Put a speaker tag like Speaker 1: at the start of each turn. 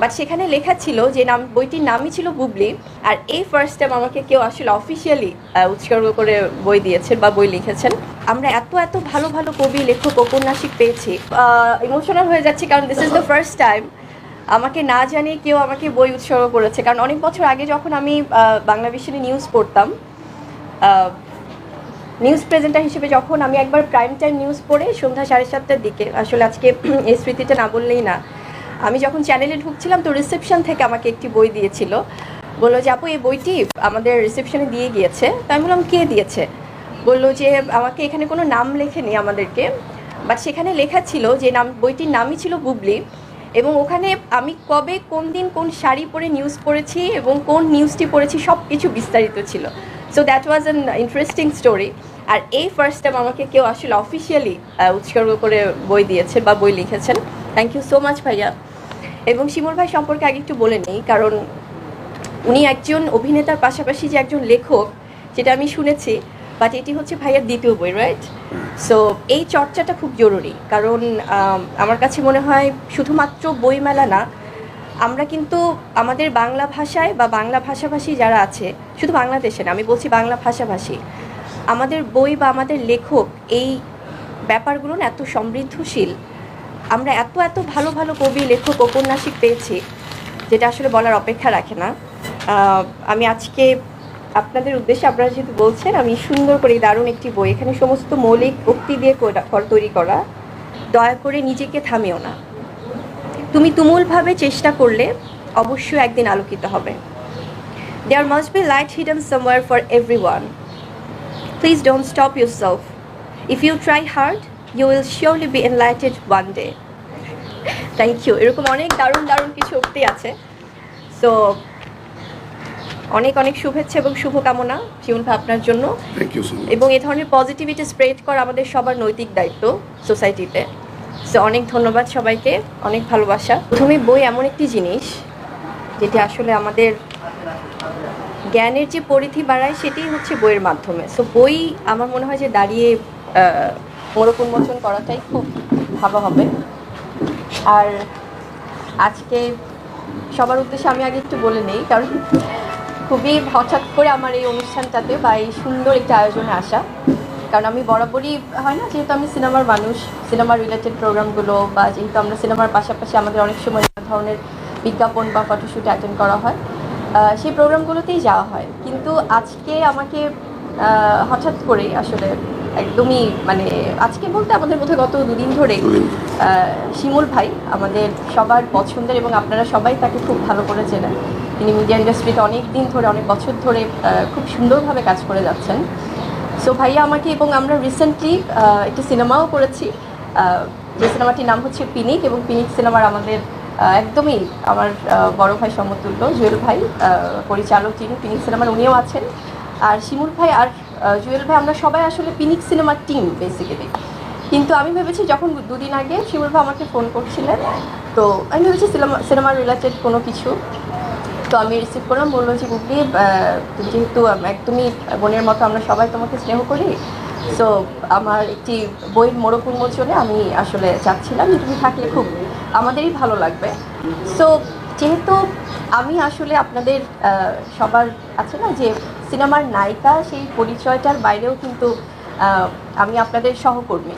Speaker 1: But সেখানে লেখা ছিল যে নাম, বইটির নামই ছিল বুবলি। আর এই ফার্স্ট টাইম আমাকে কেউ আসলে অফিসিয়ালি উৎসর্গ করে বই দিয়েছেন বা বই লিখেছেন। আমরা এত এত ভালো ভালো কবি, লেখক ঔপন্যাসিক পেয়েছি। ইমোশনাল হয়ে যাচ্ছে কারণ this is the first time আমাকে না জানিয়ে কেউ আমাকে বই উৎসর্গ করেছে। কারণ অনেক বছর আগে যখন আমি বাংলা ভিশনে নিউজ পড়তাম নিউজ প্রেজেন্টার হিসেবে যখন আমি একবার প্রাইম টাইম নিউজ পড়ে সন্ধ্যা সাড়ে সাতটার দিকে, আসলে আজকে এই স্মৃতিটা না বললেই না। আমি যখন চ্যানেলে ঢুকছিলাম তো রিসেপশন থেকে আমাকে একটি বই দিয়েছিল। বলল যে, আপু, এই বইটি আমাদের রিসেপশনে দিয়ে গিয়েছে। তো আমি বললাম, কে দিয়েছে? বলল যে, আমাকে এখানে কোনো নাম লেখেনি আমাদেরকে। বাট সেখানে লেখা ছিল যে, নাম, বইটির নামই ছিল বুবলি। এবং ওখানে আমি কবে, কোন দিন, কোন শাড়ি পরে নিউজ পড়েছি এবং কোন নিউজটি পড়েছি সব কিছু বিস্তারিত ছিল। So that was an interesting story আর এই ফার্স্ট টাইম আমাকে কেউ আসলে অফিসিয়ালি উৎসর্গ করে বই দিয়েছেন বা বই লিখেছেন। থ্যাংক ইউ সো মাচ ভাইয়া। এবং শিমুল ভাই সম্পর্কে আগে একটু বলে নিই, কারণ উনি একজন অভিনেতার পাশাপাশি যে একজন লেখক, যেটা আমি শুনেছি বাট এটি হচ্ছে ভাইয়ার দ্বিতীয় বই রাইট সো এই চর্চাটা খুব জরুরি, কারণ আমার কাছে মনে হয় শুধুমাত্র বইমেলা না, আমরা কিন্তু আমাদের বাংলা ভাষায় বা বাংলা ভাষাভাষী যারা আছে, শুধু বাংলাদেশে না, আমি বলছি বাংলা ভাষাভাষী, আমাদের বই বা আমাদের লেখক এই ব্যাপারগুলো এত সমৃদ্ধশীল আমরা এত এত ভালো ভালো কবি, লেখক ঔপন্যাসিক পেয়েছি, যেটা আসলে বলার অপেক্ষা রাখে না। আমি আজকে আপনাদের উদ্দেশ্যে, আপনারা যেহেতু বলছেন, আমি সুন্দর করে দারুণ একটি বই, এখানে সমস্ত মৌলিক উক্তি দিয়ে তৈরি করা। দয়া করে নিজেকে থামিও না। তুমি তুমুলভাবে চেষ্টা করলে অবশ্যই একদিন আলোকিত হবে। There must be light hidden somewhere for everyone please don't stop yourself if you try hard you will surely be enlightened one day thank you এরকম অনেক দারুণ দারুণ কিছু উক্তি আছে। সো অনেক অনেক শুভেচ্ছা এবং শুভকামনা জীবন আপনার জন্য। এবং এ ধরনের পজিটিভিটি স্প্রেড করা আমাদের সবার নৈতিক দায়িত্ব সোসাইটিতে সো অনেক ধন্যবাদ সবাইকে। অনেক ভালোবাসা। প্রথমে বই এমন একটি জিনিস যেটি আসলে আমাদের জ্ঞানের যে পরিধি বাড়ায় সেটাই হচ্ছে বইয়ের মাধ্যমে। সো বই আমার মনে হয় যে দাঁড়িয়ে মোড়ক উন্মোচন করাটাই খুব ভালো হবে। আর আজকে সবার উদ্দেশ্যে আমি আগে একটু বলে নেই, কারণ খুবই হঠাৎ করে আমার এই অনুষ্ঠানটাতে বা এই সুন্দর একটা আয়োজনে আসা। কারণ আমি বরাবরই, হয় না, যেহেতু আমি সিনেমার মানুষ, সিনেমা রিলেটেড প্রোগ্রামগুলো বা যেহেতু আমরা সিনেমার পাশাপাশি আমাদের অনেক সময় নানা ধরনের বিজ্ঞাপন বা ফটোশ্যুট অ্যাটেন্ড করা হয় সেই প্রোগ্রামগুলোতেই যাওয়া হয়। কিন্তু আজকে আমাকে হঠাৎ করে আসলে একদমই মানে আজকে বলতে আমাদের মধ্যে গত দুদিন ধরে শিমুল ভাই আমাদের সবার পছন্দের এবং আপনারা সবাই তাকে খুব ভালো করে চেনেন। তিনি মিডিয়া ইন্ডাস্ট্রিতে অনেক দিন ধরে অনেক বছর ধরে খুব সুন্দরভাবে কাজ করে যাচ্ছেন। সো ভাইয়া আমাকে এবং আমরা রিসেন্টলি একটি সিনেমাও করেছি। যে সিনেমাটির নাম হচ্ছে পিনিক এবং পিনিক সিনেমার আমাদের একদমই আমার বড় ভাই সমতুল্য জুয়েল ভাই পরিচালক যিনি পিনিক সিনেমার উনিও আছেন। আর শিমুল ভাই আর জুয়েল ভাই, আমরা সবাই আসলে পিনিক সিনেমার টিম বেসিক্যালি কিন্তু আমি ভেবেছি যখন দুদিন আগে শিমুল ভাই আমাকে ফোন করছিলেন, তো আমি ভেবেছি সিনেমা সিনেমা রিলেটেড কোনো কিছু। তো আমি রিসিভ করলাম, বলল যে তুমি যেহেতু একদমই বোনের মতো, আমরা সবাই তোমাকে স্নেহ করি। সো আমার একটি বইয়ের মোড়ক উন্মোচনে আমি আসলে চাচ্ছিলাম যে, তুমি থাকলে খুব আমাদেরই ভালো লাগবে। সো যেহেতু আমি আসলে আপনাদের সবার আছে না যে সিনেমার নায়িকা, সেই পরিচয়টার বাইরেও কিন্তু আমি আপনাদের সহকর্মী।